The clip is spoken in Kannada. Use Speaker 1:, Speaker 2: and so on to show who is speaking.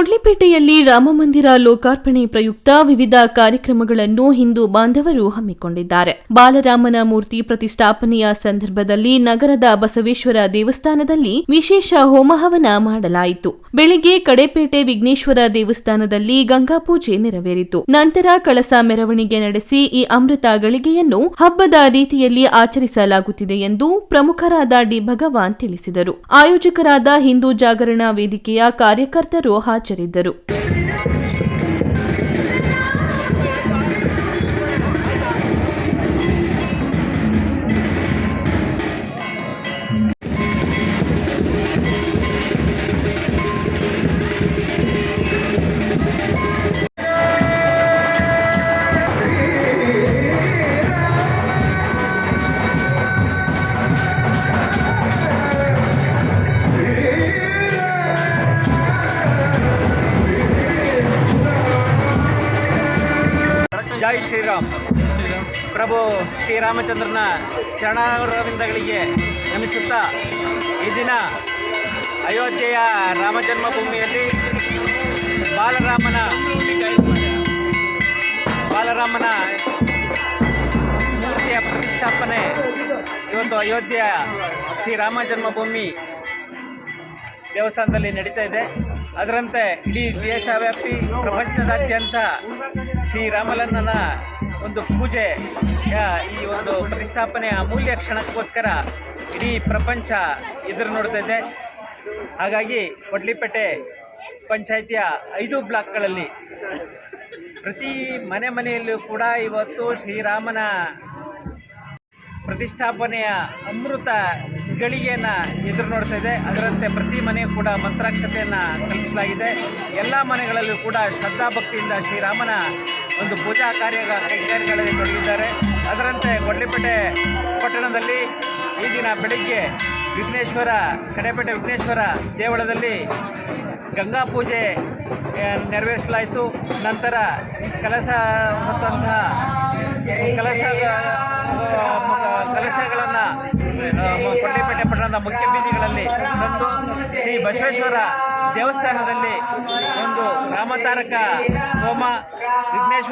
Speaker 1: ಕೊಡ್ಲಿಪೇಟೆಯಲ್ಲಿ ರಾಮಮಂದಿರ ಲೋಕಾರ್ಪಣೆ ಪ್ರಯುಕ್ತ ವಿವಿಧ ಕಾರ್ಯಕ್ರಮಗಳನ್ನು ಹಿಂದೂ ಬಾಂಧವರು ಹಮ್ಮಿಕೊಂಡಿದ್ದಾರೆ. ಬಾಲರಾಮನ ಮೂರ್ತಿ ಪ್ರತಿಷ್ಠಾಪನೆಯ ಸಂದರ್ಭದಲ್ಲಿ ನಗರದ ಬಸವೇಶ್ವರ ದೇವಸ್ಥಾನದಲ್ಲಿ ವಿಶೇಷ ಹೋಮಹವನ ಮಾಡಲಾಯಿತು. ಬೆಳಿಗ್ಗೆ ಕಡೆಪೇಟೆ ವಿಘ್ನೇಶ್ವರ ದೇವಸ್ಥಾನದಲ್ಲಿ ಗಂಗಾಪೂಜೆ ನೆರವೇರಿತು. ನಂತರ ಕಳಸ ಮೆರವಣಿಗೆ ನಡೆಸಿ ಈ ಅಮೃತ ಗಳಿಗೆಯನ್ನು ಹಬ್ಬದ ರೀತಿಯಲ್ಲಿ ಆಚರಿಸಲಾಗುತ್ತಿದೆ ಎಂದು ಪ್ರಮುಖರಾದ ಡಿ ಭಗವಾನ್ ತಿಳಿಸಿದರು. ಆಯೋಜಕರಾದ ಹಿಂದೂ ಜಾಗರಣ ವೇದಿಕೆಯ ಕಾರ್ಯಕರ್ತರು ಹಾಜರಿದ್ದರು.
Speaker 2: ಜೈ ಶ್ರೀರಾಮ್. ಪ್ರಭು ಶ್ರೀರಾಮಚಂದ್ರನ ಚರಣಾರವಿಂದಗಳಿಗೆ ನಮಿಸುತ್ತಾ ಈ ದಿನ ಅಯೋಧ್ಯೆಯ ರಾಮ ಜನ್ಮಭೂಮಿಯಲ್ಲಿ ಬಾಲರಾಮನ ಬಾಲರಾಮನ ಮೂರ್ತಿಯ ಪ್ರತಿಷ್ಠಾಪನೆ ಇವತ್ತು ಅಯೋಧ್ಯೆಯ ಶ್ರೀರಾಮ ಜನ್ಮಭೂಮಿ ದೇವಸ್ಥಾನದಲ್ಲಿ ನಡೀತಾ ಇದೆ. ಅದರಂತೆ ಇಡೀ ದೇಶವ್ಯಾಪಿ ಪ್ರಪಂಚದಾದ್ಯಂತ ಶ್ರೀರಾಮಲನ್ನನ ಒಂದು ಪೂಜೆ ಈ ಒಂದು ಪ್ರತಿಷ್ಠಾಪನೆಯ ಅಮೂಲ್ಯ ಕ್ಷಣಕ್ಕೋಸ್ಕರ ಇಡೀ ಪ್ರಪಂಚ ಎದುರು ನೋಡ್ತಾ ಇದೆ. ಹಾಗಾಗಿ ಕೊಡ್ಲಿಪೇಟೆ ಪಂಚಾಯಿತಿಯ ಐದು ಬ್ಲಾಕ್ಗಳಲ್ಲಿ ಪ್ರತಿ ಮನೆ ಮನೆಯಲ್ಲೂ ಕೂಡ ಇವತ್ತು ಶ್ರೀರಾಮನ ಪ್ರತಿಷ್ಠಾಪನೆಯ ಅಮೃತ ಗಳಿಗೆಯನ್ನು ಎದುರು ನೋಡ್ತಾ ಇದೆ. ಅದರಂತೆ ಪ್ರತಿ ಮನೆ ಕೂಡ ಮಂತ್ರಾಕ್ಷತೆಯನ್ನು ಕಲ್ಪಿಸಲಾಗಿದೆ. ಎಲ್ಲ ಮನೆಗಳಲ್ಲೂ ಕೂಡ ಶ್ರದ್ಧಾಭಕ್ತಿಯಿಂದ ಶ್ರೀರಾಮನ ಒಂದು ಪೂಜಾ ಕಾರ್ಯ ಕೈಗಾರಿಕೆಗಳಲ್ಲಿ ತೊಡಗಿದ್ದಾರೆ. ಅದರಂತೆ ಕೊಡ್ಲಿಪೇಟೆ ಪಟ್ಟಣದಲ್ಲಿ ಈ ದಿನ ಬೆಳಿಗ್ಗೆ ವಿಘ್ನೇಶ್ವರ, ಕಡೆಪೇಟೆ ವಿಘ್ನೇಶ್ವರ ದೇವಳದಲ್ಲಿ ಗಂಗಾ ಪೂಜೆ ನೆರವೇರಿಸಲಾಯಿತು. ನಂತರ ಕಲಶ ಹೊತ್ತಂತಹ ಕಲಶ ಕಲಶಗಳನ್ನು ಕೊಂಡೇಪೇಟೆ ಪಟ್ಟಣದ ಮುಖ್ಯ ಬೀದಿಗಳಲ್ಲಿ ತಂದು ಶ್ರೀ ಬಸವೇಶ್ವರ ದೇವಸ್ಥಾನದಲ್ಲಿ ಒಂದು ರಾಮತಾರಕ ಹೋಮ ವಿಘ್ನೇಶ್ವರ